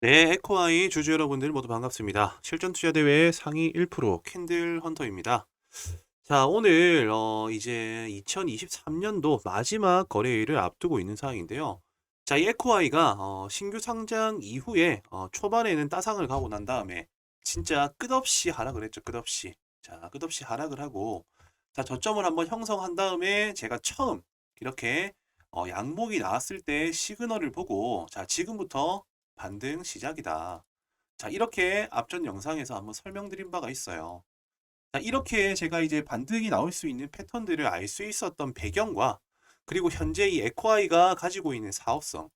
네, 에코아이 주주 여러분들 모두 반갑습니다. 실전 투자 대회 상위 1% 캔들 헌터입니다. 자, 오늘 어, 이제 2023년도 마지막 거래일을 앞두고 있는 상황인데요. 자, 이 에코아이가 어, 신규 상장 이후에 어, 초반에는 따상을 가고 난 다음에 진짜 끝없이 하락을 했죠. 끝없이. 자, 끝없이 하락을 하고 자, 저점을 한번 형성한 다음에 제가 처음 이렇게 어, 양봉이 나왔을 때 시그널을 보고 자, 지금부터 반등 시작이다. 자, 이렇게 앞전 영상에서 한번 설명드린 바가 있어요. 자, 이렇게 제가 이제 반등이 나올 수 있는 패턴들을 알 수 있었던 배경과 그리고 현재 이 에코아이가 가지고 있는 사업성.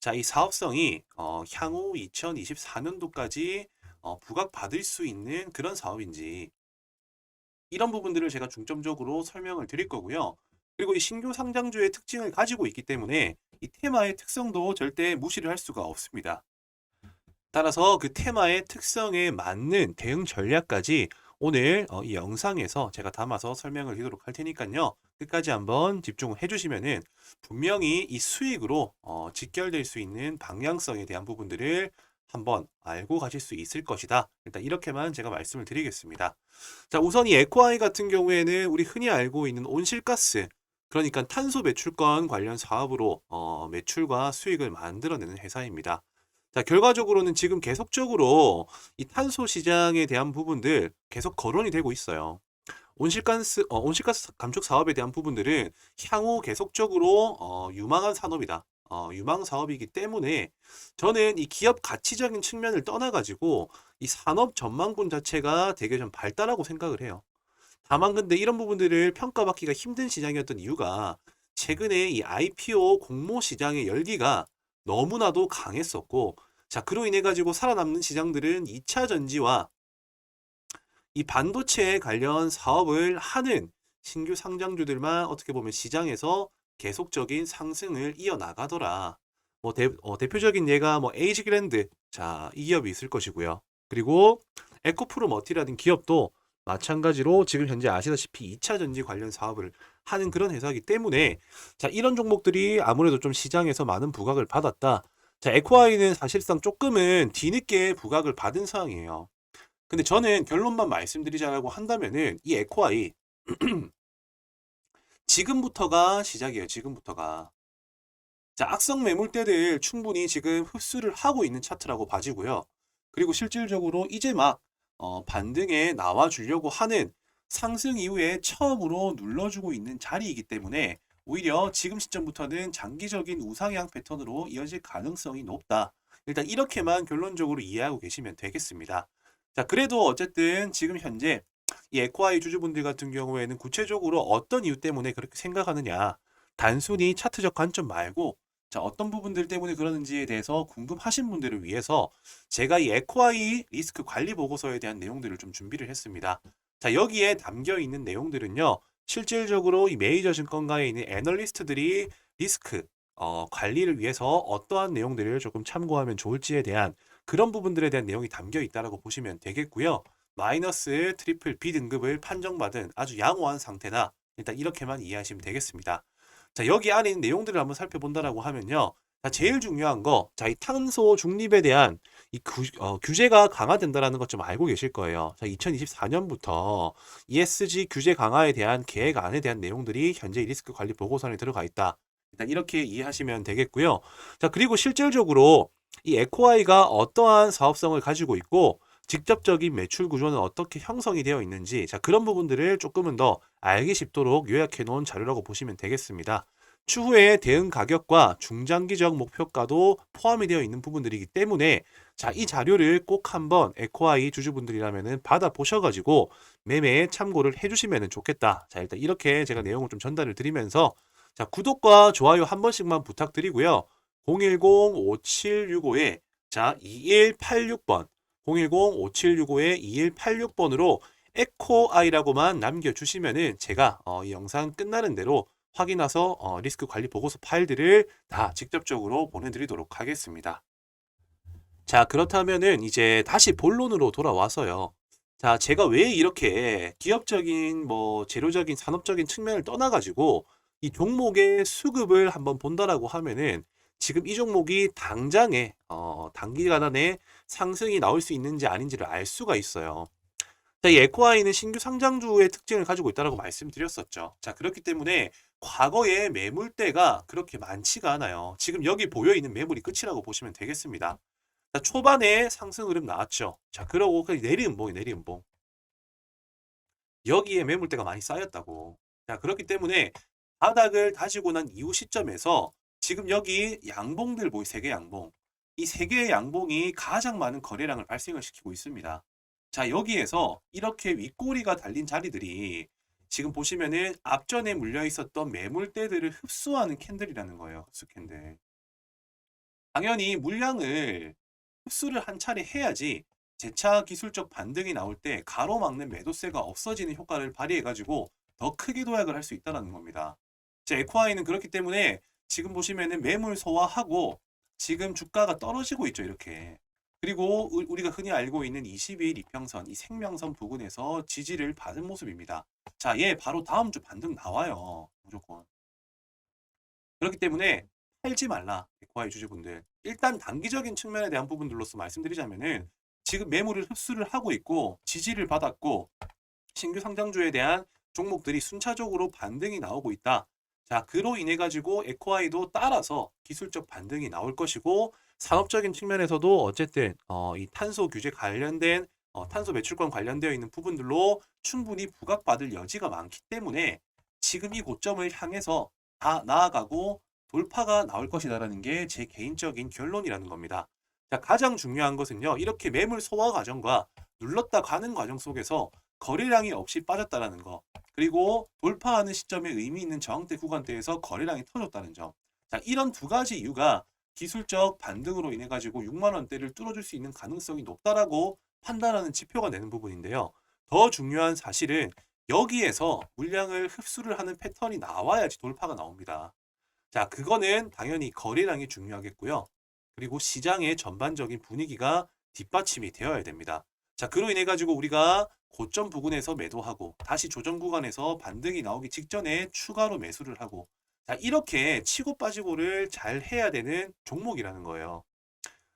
자, 이 사업성이 어, 향후 2024년도까지 어, 부각받을 수 있는 그런 사업인지 이런 부분들을 제가 중점적으로 설명을 드릴 거고요. 그리고 이 신규 상장주의 특징을 가지고 있기 때문에 이 테마의 특성도 절대 무시를 할 수가 없습니다. 따라서 그 테마의 특성에 맞는 대응 전략까지 오늘 어, 이 영상에서 제가 담아서 설명을 드리도록 할 테니까요. 끝까지 한번 집중을 해주시면은 분명히 이 수익으로 어, 직결될 수 있는 방향성에 대한 부분들을 한번 알고 가실 수 있을 것이다. 일단 이렇게만 제가 말씀을 드리겠습니다. 자, 우선 이 에코아이 같은 경우에는 우리 흔히 알고 있는 온실가스, 그러니까 탄소 배출권 관련 사업으로 어, 매출과 수익을 만들어내는 회사입니다. 자, 결과적으로는 지금 계속적으로 이 탄소 시장에 대한 부분들 계속 거론이 되고 있어요. 온실가스, 어, 온실가스 감축 사업에 대한 부분들은 향후 계속적으로 어, 유망한 산업이다. 어, 유망 사업이기 때문에 저는 이 기업 가치적인 측면을 떠나가지고 이 산업 전망군 자체가 되게 좀 발달하고 생각을 해요. 다만 근데 이런 부분들을 평가받기가 힘든 시장이었던 이유가 최근에 이 IPO 공모 시장의 열기가 너무나도 강했었고 자 그로 인해 가지고 살아남는 시장들은 2차 전지와 이 반도체 관련 사업을 하는 신규 상장주들만 어떻게 보면 시장에서 계속적인 상승을 이어나가더라. 뭐 대, 어, 대표적인 예가 뭐 에이지그랜드 자 이 기업이 있을 것이고요. 그리고 에코프로 머티라는 기업도 마찬가지로 지금 현재 아시다시피 2차 전지 관련 사업을 하는 그런 회사이기 때문에 자 이런 종목들이 아무래도 좀 시장에서 많은 부각을 받았다. 자 에코아이는 사실상 조금은 뒤늦게 부각을 받은 상황이에요. 근데 저는 결론만 말씀드리자고 한다면은 이 에코아이 지금부터가 시작이에요. 지금부터가. 자, 악성 매물대들 충분히 지금 흡수를 하고 있는 차트라고 봐지고요. 그리고 실질적으로 이제 막 어, 반등에 나와주려고 하는 상승 이후에 처음으로 눌러주고 있는 자리이기 때문에 오히려 지금 시점부터는 장기적인 우상향 패턴으로 이어질 가능성이 높다. 일단 이렇게만 결론적으로 이해하고 계시면 되겠습니다. 자, 그래도 어쨌든 지금 현재 이 에코아이 주주분들 같은 경우에는 구체적으로 어떤 이유 때문에 그렇게 생각하느냐. 단순히 차트적 관점 말고 자, 어떤 부분들 때문에 그러는지에 대해서 궁금하신 분들을 위해서 제가 이 에코아이 리스크 관리 보고서에 대한 내용들을 좀 준비를 했습니다. 자, 여기에 담겨 있는 내용들은요. 실질적으로 이 메이저 증권가에 있는 애널리스트들이 리스크 어, 관리를 위해서 어떠한 내용들을 조금 참고하면 좋을지에 대한 그런 부분들에 대한 내용이 담겨 있다라고 보시면 되겠고요. 마이너스 트리플 B 등급을 판정받은 아주 양호한 상태다. 일단 이렇게만 이해하시면 되겠습니다. 자, 여기 안에 있는 내용들을 한번 살펴본다라고 하면요. 자, 제일 중요한 거, 자, 이 탄소 중립에 대한 이 구, 어, 규제가 강화된다라는 것 좀 알고 계실 거예요. 자, 2024년부터 ESG 규제 강화에 대한 계획 안에 대한 내용들이 현재 리스크 관리 보고서에 들어가 있다. 일단 이렇게 이해하시면 되겠고요. 자, 그리고 실질적으로 이 에코아이가 어떠한 사업성을 가지고 있고 직접적인 매출 구조는 어떻게 형성이 되어 있는지 자 그런 부분들을 조금은 더 알기 쉽도록 요약해 놓은 자료라고 보시면 되겠습니다. 추후에 대응 가격과 중장기적 목표가도 포함이 되어 있는 부분들이기 때문에 자 이 자료를 꼭 한번 에코아이 주주분들이라면은 받아 보셔가지고 매매에 참고를 해주시면 좋겠다. 자 일단 이렇게 제가 내용을 좀 전달을 드리면서 자 구독과 좋아요 한 번씩만 부탁드리고요. 010-5765에 자 2186번 010-5765-2186번으로 에코 아이라고만 남겨주시면은 제가 어, 이 영상 끝나는 대로 확인해서 어, 리스크 관리 보고서 파일들을 다 직접적으로 보내드리도록 하겠습니다. 자, 그렇다면은 이제 다시 본론으로 돌아와서요. 자, 제가 왜 이렇게 기업적인 뭐 재료적인 산업적인 측면을 떠나가지고 이 종목의 수급을 한번 본다라고 하면은 지금 이 종목이 당장에 어, 단기간 안에 상승이 나올 수 있는지 아닌지를 알 수가 있어요. 자, 이 에코아이는 신규 상장주의 특징을 가지고 있다고 말씀드렸었죠. 자, 그렇기 때문에 과거에 매물대가 그렇게 많지가 않아요. 지금 여기 보여 있는 매물이 끝이라고 보시면 되겠습니다. 자, 초반에 상승 흐름 나왔죠. 자, 그러고 그 내리음봉이 내리음봉. 여기에 매물대가 많이 쌓였다고. 자, 그렇기 때문에 바닥을 다지고 난 이후 시점에서 지금 여기 양봉들 보이 세개 양봉. 이 세 개의 양봉이 가장 많은 거래량을 발생을 시키고 있습니다. 자, 여기에서 이렇게 윗꼬리가 달린 자리들이 지금 보시면은 앞전에 물려 있었던 매물대들을 흡수하는 캔들이라는 거예요. 흡수 캔들. 당연히 물량을 흡수를 한 차례 해야지 재차 기술적 반등이 나올 때 가로막는 매도세가 없어지는 효과를 발휘해가지고 더 크게 도약을 할 수 있다는 겁니다. 자, 에코아이는 그렇기 때문에 지금 보시면은 매물 소화하고 지금 주가가 떨어지고 있죠, 이렇게. 그리고 우- 우리가 흔히 알고 있는 22일 이평선, 이 생명선 부근에서 지지를 받은 모습입니다. 자, 얘 바로 다음 주 반등 나와요. 무조건. 그렇기 때문에 팔지 말라. 에코아이 주주분들. 일단 단기적인 측면에 대한 부분들로서 말씀드리자면은 지금 매물을 흡수를 하고 있고 지지를 받았고 신규 상장주에 대한 종목들이 순차적으로 반등이 나오고 있다. 자, 그로 인해 가지고 에코아이도 따라서 기술적 반등이 나올 것이고 산업적인 측면에서도 어쨌든 어, 이 탄소 규제 관련된 어, 탄소 배출권 관련되어 있는 부분들로 충분히 부각받을 여지가 많기 때문에 지금 이 고점을 향해서 다 나아가고 돌파가 나올 것이다라는 게 제 개인적인 결론이라는 겁니다. 자, 가장 중요한 것은요. 이렇게 매물 소화 과정과 눌렀다 가는 과정 속에서 거래량이 없이 빠졌다라는 거. 그리고 돌파하는 시점에 의미 있는 저항대 구간대에서 거래량이 터졌다는 점. 자, 이런 두 가지 이유가 기술적 반등으로 인해 가지고 6만 원대를 뚫어줄 수 있는 가능성이 높다라고 판단하는 지표가 되는 부분인데요. 더 중요한 사실은 여기에서 물량을 흡수를 하는 패턴이 나와야지 돌파가 나옵니다. 자, 그거는 당연히 거래량이 중요하겠고요. 그리고 시장의 전반적인 분위기가 뒷받침이 되어야 됩니다. 자, 그로 인해 가지고 우리가 고점 부근에서 매도하고 다시 조정 구간에서 반등이 나오기 직전에 추가로 매수를 하고 자, 이렇게 치고 빠지고를 잘 해야 되는 종목이라는 거예요.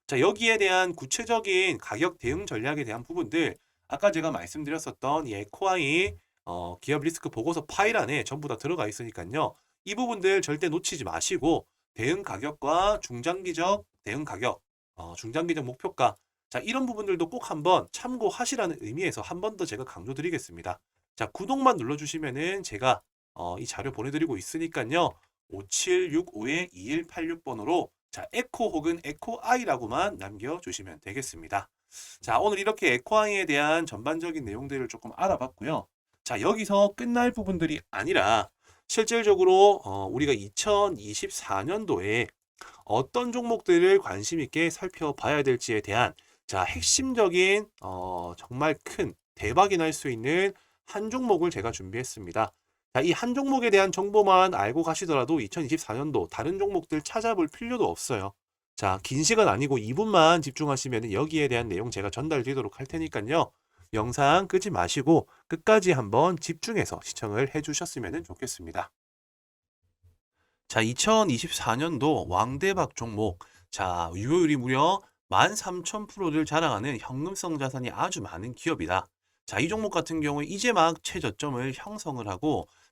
자, 여기에 대한 구체적인 가격 대응 전략에 대한 부분들 아까 제가 말씀드렸었던 이 에코아이 어, 기업 리스크 보고서 파일 안에 전부 다 들어가 있으니까요. 이 부분들 절대 놓치지 마시고 대응 가격과 중장기적 대응 가격, 어, 중장기적 목표가 자, 이런 부분들도 꼭 한번 참고하시라는 의미에서 한 번 더 제가 강조드리겠습니다. 자, 구독만 눌러주시면은 제가 어, 이 자료 보내드리고 있으니까요. 5765-2186번으로 자, 에코 혹은 에코 아이라고만 남겨주시면 되겠습니다. 자, 오늘 이렇게 에코 아이에 대한 전반적인 내용들을 조금 알아봤고요. 자, 여기서 끝날 부분들이 아니라 실질적으로 어, 우리가 2024년도에 어떤 종목들을 관심 있게 살펴봐야 될지에 대한 자, 핵심적인 어, 정말 큰 대박이 날 수 있는 한 종목을 제가 준비했습니다. 자, 이한 종목에 대한 정보만 알고 가시더라도 2024년도 다른 종목들 찾아볼 필요도 없어요. 자, 긴 시간 아니고 2분만 집중하시면 여기에 대한 내용 제가 전달드리도록 할 테니까요. 영상 끄지 마시고 끝까지 한번 집중해서 시청을 해주셨으면 좋겠습니다. 자, 2024년도 왕대박 종목. 자, 유효율이 무려 13,000%를 자랑하는 현금성 자산이 아주 많은 기업이다. 자, 이 종목 같은 경우에 이제 막 최저점을 형성을 하고